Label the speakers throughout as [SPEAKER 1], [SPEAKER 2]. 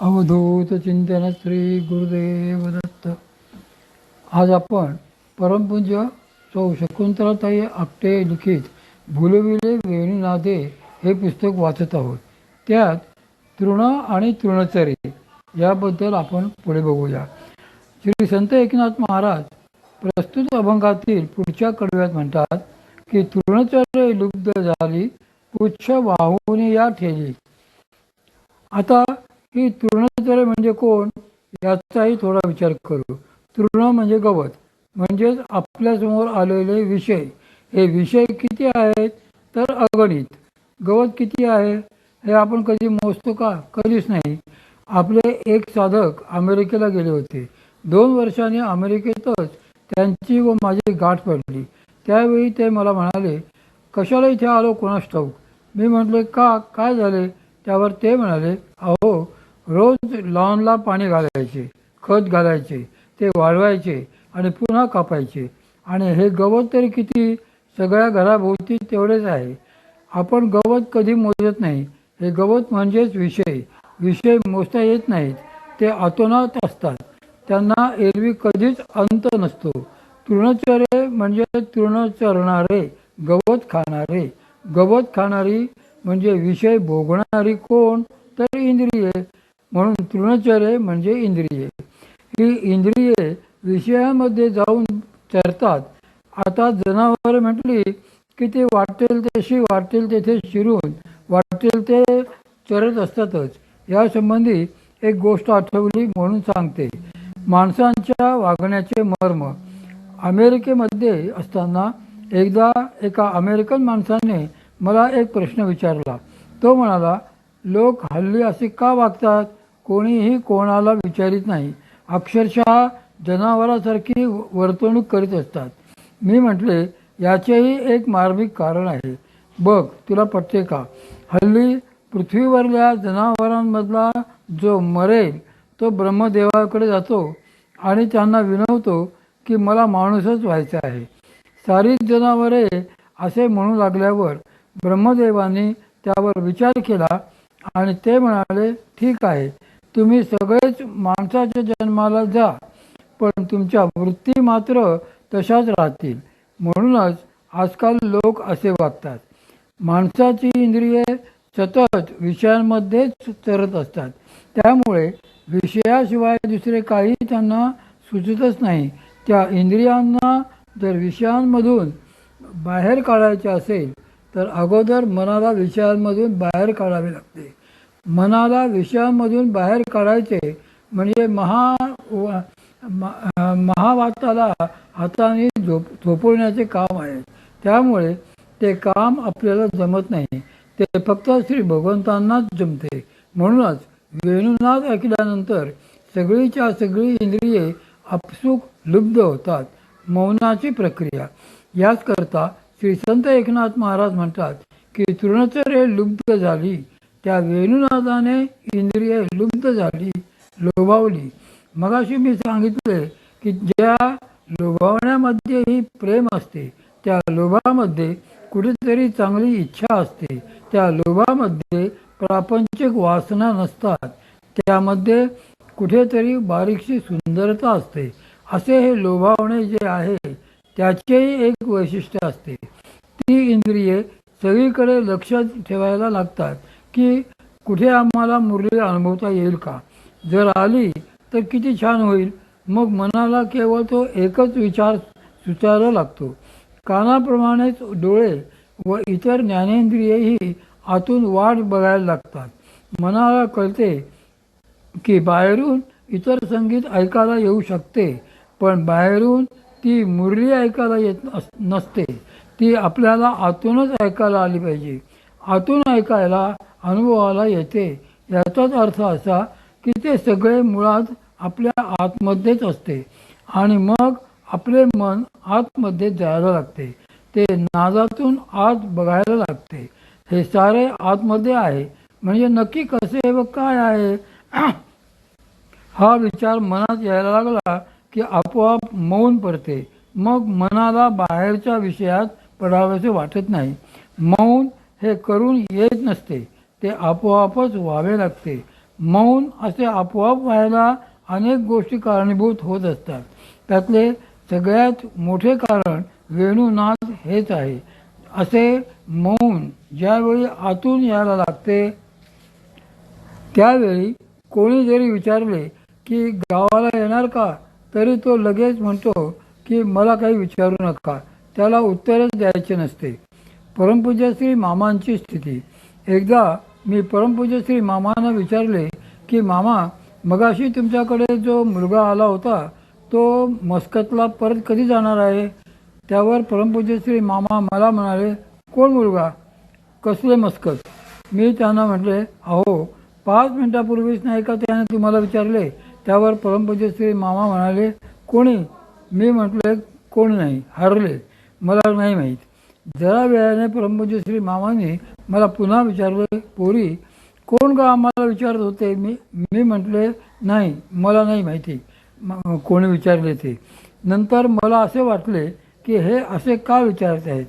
[SPEAKER 1] अवधूत चिंतन श्री गुरुदेव दत्त आज आपण परमपूज्य सौ शकुंतलाताई आपटे लिखित भुलविले वेणीनादे हे पुस्तक वाचत आहोत. त्यात तृण आणि तृणचरे याबद्दल आपण पुढे बघूया. श्री संत एकनाथ महाराज प्रस्तुत अभंगातील पुढच्या कडव्यात म्हणतात की तृणचरे लुब्ध झाली पुच्छ वाहून या ठेली. आता की तृणचरे म्हणजे कोण? याचाही थोडा विचार करू. तृण म्हणजे गवत. म्हणजेच आपल्यासमोर आलेले विषय. हे विषय किती आहेत? तर अगणित. गवत किती आहे? हे आपण कधी मोजतो का? कधीच नाही. आपले एक साधक अमेरिकेला गेले होते. दोन वर्षांनी अमेरिकेतच त्यांची व माझी गाठ पडली. त्यावेळी ते मला म्हणाले कशाला इथे आलो? कोणास ठाऊक? मी म्हटले का? काय झाले? त्यावर ते म्हणाले अहो रोज लॉनला पाणी घालायचे खत घालायचे ते वाळवायचे आणि पुन्हा कापायचे. आणि हे गवत तरी किती सगळ्या घराभोवती तेवढेच आहे. आपण गवत कधी मोजत नाही. हे गवत म्हणजेच विषय. विषय मोजता येत नाहीत. ते अतोनात असतात. त्यांना एरवी कधीच अंत नसतो. तृणचरे म्हणजे तृण चरणारे गवत खाणारे. गवत खाणारी म्हणजे विषय भोगणारी कोण? तर इंद्रिये. म्हणून तृणचरे म्हणजे इंद्रिये. ही इंद्रिये विषयामध्ये जाऊन चरतात. आता जनावर म्हटली की ते वाटेल तशी वाटेल तेथे शिरून वाटेल ते चरत असतातच. यासंबंधी एक गोष्ट आठवली म्हणून सांगते. माणसांच्या वागण्याचे मर्म. अमेरिकेमध्ये असताना एकदा एका अमेरिकन माणसाने मला एक प्रश्न विचारला. तो म्हणाला लोक हल्ली असे का वागतात? कोणीही कोणाला विचारित नाही. अक्षरशः जनावरासारखी वर्तणूक करीत असतात. मी म्हटले याचेही एक मार्मिक कारण आहे. बघ तुला पटते का? हल्ली पृथ्वीवरल्या जनावरांमधला जो मरेल तो ब्रह्मदेवाकडे जातो आणि त्यांना विनवतो की मला माणूसच व्हायचा आहे. सारी जनावरे असे म्हणू लागल्यावर ब्रह्मदेवाने त्यावर विचार केला आणि ते म्हणाले ठीक आहे. तुम्ही सगळेच माणसाच्या जन्माला जा पण तुमच्या वृत्ती मात्र तशाच राहतील. म्हणूनच आजकाल लोक असे वागतात. माणसाची इंद्रिये सतत विषयांमध्येच चरत असतात. त्यामुळे विषयाशिवाय दुसरे काही त्यांना सुचतच नाही. त्या इंद्रियांना जर विषयांमधून बाहेर काढायचे असेल तर अगोदर मनाला विषयांमधून बाहेर काढावे लागते. मनाला विषयांमधून बाहेर काढायचे म्हणजे महा महावाताला हाताने झोप झोपवण्याचे काम आहे. त्यामुळे ते काम आपल्याला जमत नाही. ते फक्त श्री भगवंतांनाच जमते. म्हणूनच वेणुनाद ऐकल्यानंतर सगळीच्या सगळी इंद्रिये आपसूक लुब्ध होतात. मौनाची प्रक्रिया. याच करता श्री संत एकनाथ महाराज म्हणतात की तृणचरे लुब्ध झाली. त्या वेणुनादाने इंद्रिय लुब्ध झाली लोभावली. मगाशी मी सांगितले की ज्या लोभावण्यामध्येही प्रेम असते त्या लोभामध्ये कुठेतरी चांगली इच्छा असते त्या लोभामध्ये प्रापंचिक वासना नसतात. त्यामध्ये कुठेतरी बारीकशी सुंदरता असते. असे हे लोभावणे जे आहे त्याचेही एक वैशिष्ट्य असते. ती इंद्रिये सगळीकडे लक्ष ठेवायला लागतात. की कुठे आम्हाला मुरली अनुभवता येईल का? जर आली तर किती छान होईल. मग मनाला केवळ तो एकच विचार सुचायला लागतो. कानाप्रमाणेच डोळे व इतर ज्ञानेंद्रियेही आतून वाट बघायला लागतात. मनाला कळते की बाहेरून इतर संगीत ऐकायला येऊ शकते पण बाहेरून ती मुरली ऐकायला येत नसते. ती आपल्याला आतूनच ऐकायला आली पाहिजे. आतून ऐकायला अनुभवाला येते. याचाच अर्थ असा की ते सगळे मुळात आपल्या आतमध्येच असते आणि मग आपले मन आतमध्ये जायला लागते. ते नादातून आत बघायला लागते. हे सारे आतमध्ये आहे. म्हणजे नक्की कसे व काय आहे? हा विचार मनात यायला लागला की आपोआप मौन पडते. मग मनाला बाहेरच्या विषयात पडावेसे वाटत नाही. मौन हे करून येत नसते. ते आपोआपच व्हावे लागते. मौन असे आपोआप व्हायला अनेक गोष्टी कारणीभूत होत असतात. त्यातले सगळ्यात मोठे कारण वेणूनाद हेच आहे. असे मौन ज्यावेळी आतून यायला लागते त्यावेळी कोणी जरी विचारले की गावाला येणार का तरी तो लगेच म्हणतो की मला काही विचारू नका. त्याला उत्तरच द्यायचे नसते. परमपूज्य श्री मामांची स्थिती. एकदा मी परमपूज्य श्री मामांना विचारले की मामा मगाशी तुमच्याकडे जो मुलगा आला होता तो मस्कतला परत कधी जाणार आहे? त्यावर परमपूज्य श्री मामा मला म्हणाले कोण मुलगा? कसले मस्कत? मी त्यांना म्हटले अहो पाच मिनिटापूर्वीच नाही का त्याने तुम्हाला विचारले? त्यावर परमपूज्य श्री मामा म्हणाले कोणी? मी म्हटले कोण नाही हरले मला नाही माहीत. जरा वेळाने परमपूज्य श्री मामाने मला पुन्हा विचारले पोरी कोण का आम्हाला विचारत होते? मी मी म्हटले नाही मला नाही माहिती. कोणी विचारले ते. नंतर मला असे वाटले की हे असे का विचारत आहेत?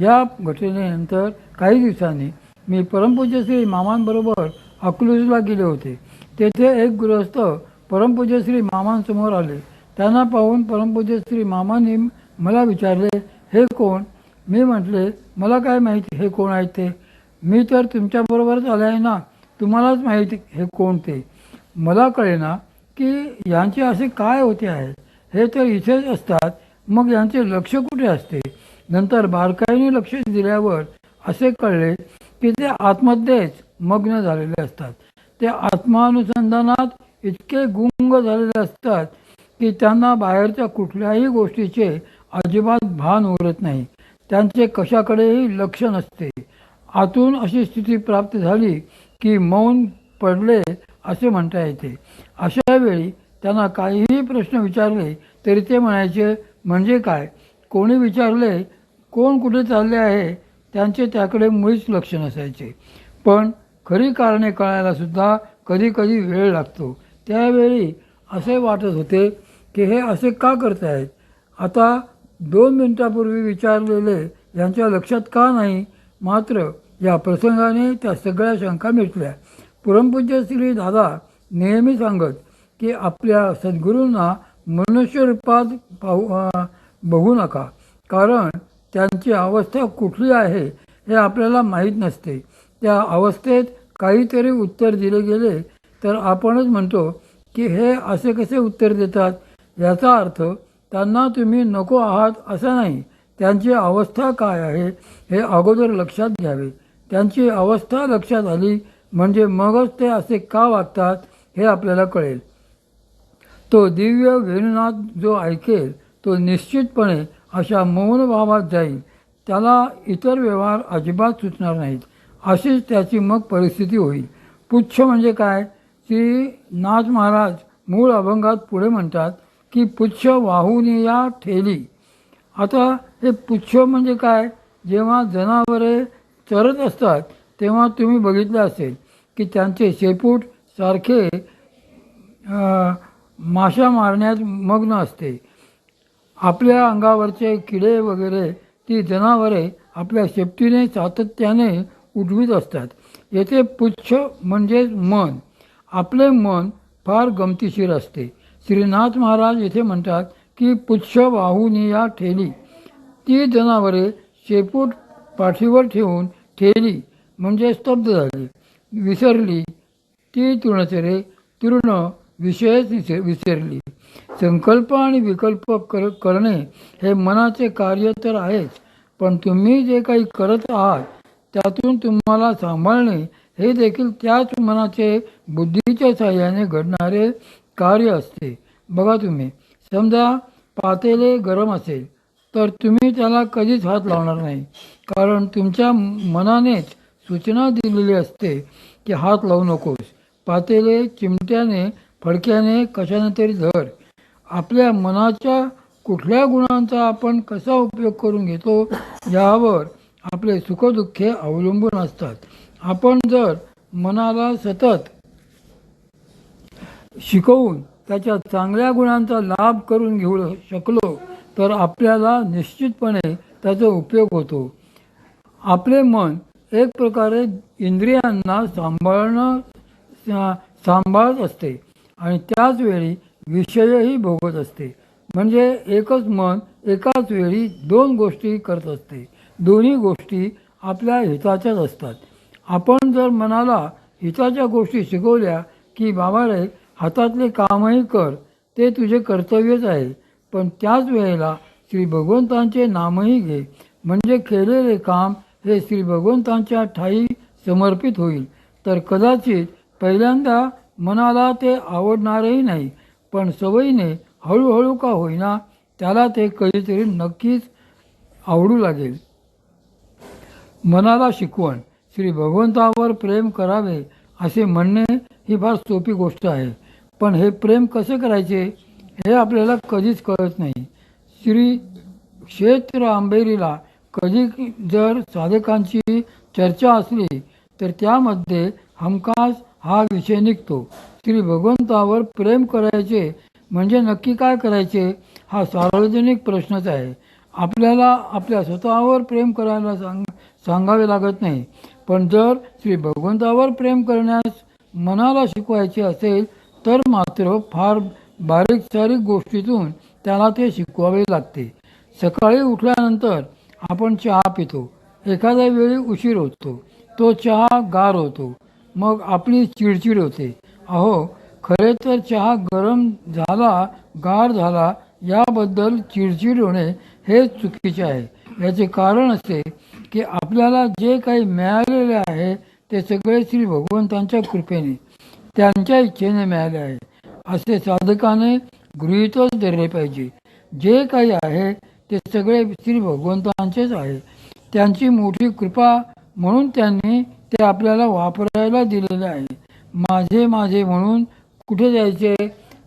[SPEAKER 1] या घटनेनंतर काही दिवसांनी मी परमपूज्य श्री मामांबरोबर अकलूजला गेले होते. तेथे एक गृहस्थ परमपूज्य श्री मामांसमोर आले. त्यांना पाहून परमपूज्य श्री मामांनी मला विचारले हे कोण? मी म्हटले मला काय माहिती हे कोण आहेत ते? मी तर तुमच्याबरोबरच आले आहे ना. तुम्हालाच माहिती हे कोण ते? मला कळेना की यांचे असे काय होते आहे? हे तर इथेच असतात. मग यांचे लक्ष कुठे असते? नंतर बारकाईने लक्ष दिल्यावर असे कळले की ते आत्मध्येच मग्न झालेले असतात. ते आत्मानुसंधानात इतके गुंग झालेले असतात की त्यांना बाहेरच्या कुठल्याही गोष्टीचे अजिबात भान उरत नाही. त्यांचे कशाकडेही लक्ष नसते. आतून अशी स्थिती प्राप्त झाली की मौन पडले असे म्हणता येते. अशा वेळी त्यांना काहीही प्रश्न विचारले तरी ते म्हणायचे म्हणजे काय? कोणी विचारले कोण कुठे चालले आहे? त्यांचे त्याकडे मुळीच लक्ष नसायचे. पण खरी कारणे कळायलासुद्धा कधीकधी कधी कधी वेळ लागतो. त्यावेळी असे वाटत होते की हे असे का करतायत? आता दोन मिनिटापूर्वी विचारलेले यांच्या लक्षात का नाही मात्र या प्रसंगाने त्या सगळ्या शंका मिटल्या. परमपूज्य श्री दादा नेहमी सांगत की आपल्या सद्गुरूंना मनुष्यरूपात पाहू बघू नका कारण त्यांची अवस्था कुठली आहे हे आपल्याला माहीत नसते. त्या अवस्थेत काहीतरी उत्तर दिले गेले तर आपणच म्हणतो की हे असे कसे उत्तर देतात? याचा अर्थ त्यांना तुम्ही नको आहात असं नाही. त्यांची अवस्था काय आहे हे अगोदर लक्षात घ्यावे. त्यांची अवस्था लक्षात आली म्हणजे मगच ते असे का वागतात हे आपल्याला कळेल. तो दिव्य वेणुनाद जो ऐकेल तो निश्चितपणे अशा मौन भावात जाईल. त्याला इतर व्यवहार अजिबात सुचणार नाहीत. अशीच त्याची मग परिस्थिती होईल. पुच्छ म्हणजे काय? की नाथ महाराज मूळ अभंगात पुढे म्हणतात की पुच्छ वाहून या ठेली. आता हे पुच्छ म्हणजे काय? जेव्हा जनावरे चरत असतात तेव्हा तुम्ही बघितलं असेल की त्यांचे शेपूट सारखे माशा मारण्यात मग्न असते. आपल्या अंगावरचे किडे वगैरे ती जनावरे आपल्या शेपटीने सातत्याने उठवीत असतात. येथे पुच्छ म्हणजेच मन. आपले मन फार गमतीशीर असते. श्रीनाथ महाराज येथे म्हणतात की पुच्छ वाहून या ठेली. ती जनावरे शेपूट पाठीवर ठेवून ठेली म्हणजे स्तब्ध झाली. विसरली ती तृणचरे तृण विषयच विसरली. संकल्प आणि विकल्प कर करणे हे मनाचे कार्य तर आहेच पण तुम्ही जे काही करत आहात त्यातून तुम्हाला सांभाळणे हे देखील त्याच मनाचे बुद्धीच्या साह्याने घडणारे कार्य असते. बघा तुम्ही समजा पातेले गरम असेल तर तुम्ही त्याला कधीच हात लावणार नाही. कारण तुमच्या मनानेच सूचना दिलेली असते की हात लावू नकोस. पातेले चिमट्याने फडक्याने कशाने तरी धर. आपल्या मनाच्या कुठल्या गुणांचा आपण कसा उपयोग करून घेतो यावर आपले सुखदुःखे अवलंबून असतात. आपण जर मनाला सतत शिकवून त्याच्या चांगल्या गुणांचा लाभ करून घेऊ शकलो तर आपल्याला निश्चितपणे त्याचा उपयोग होतो. आपले मन एक प्रकारे इंद्रियांना सांभाळणं सांभाळत असते आणि त्याच वेळी विषयही भोगत असते. म्हणजे एकच मन एकाच वेळी दोन गोष्टी करत असते. दोन्ही गोष्टी आपल्या हिताच्याच असतात. आपण जर मनाला हिताच्या गोष्टी शिकवल्या की बाबा रे हातातले कामही कर ते तुझे कर्तव्यच आहे. पण त्याच वेळेला श्री भगवंतांचे नामही घे. म्हणजे केलेले काम हे श्री भगवंतांच्या ठाई समर्पित होईल. तर कदाचित पहिल्यांदा मनाला ते आवडणारही नाही पण सवयीने हळूहळू का होईना त्याला ते कधीतरी नक्कीच आवडू लागेल. मनाला शिकवण श्री भगवंतावर प्रेम करावे असे म्हणणे ही फार सोपी गोष्ट आहे. पण हे प्रेम कसे करायचे हे आपल्याला कधीच कळत नाही. श्री क्षेत्र आंबेरीला कधी जर साधकांची चर्चा असली तर त्यामध्ये हमखास हा विषय निघतो. श्री भगवंतावर प्रेम करायचे म्हणजे नक्की काय करायचे हा सार्वजनिक प्रश्नच आहे. आपल्याला आपल्या स्वतःवर प्रेम करायला सांग सांगावे लागत नाही. पण जर श्री भगवंतावर प्रेम करण्यास मनाला शिकवायचे असेल तर मात्र फार बारीक सारीक गोष्टीतून त्याला ते शिकवावे लागते. सकाळी उठल्यानंतर आपण चहा पितो. एखाद्या वेळी उशीर होतो. तो चहा गार होतो. मग आपली चिडचिड होते. अहो खरे तर चहा गरम झाला गार झाला याबद्दल चिडचिड होणे हे चुकीचे आहे. याचे कारण असे की आपल्याला जे काही मिळालेले आहे ते सगळे श्री भगवंतांच्या कृपेने. त्यांच्या इच्छेने मिळाले आहे. असे साधकाने गृहीतच धरले पाहिजे. जे काही आहे ते सगळे श्री भगवंतांचेच आहे. त्यांची मोठी कृपा म्हणून त्यांनी ते आपल्याला वापरायला दिलेले आहे. माझे माझे म्हणून कुठे जायचे?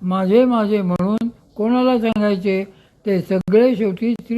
[SPEAKER 1] माझे माझे म्हणून कोणाला सांगायचे? ते सगळे शेवटी श्री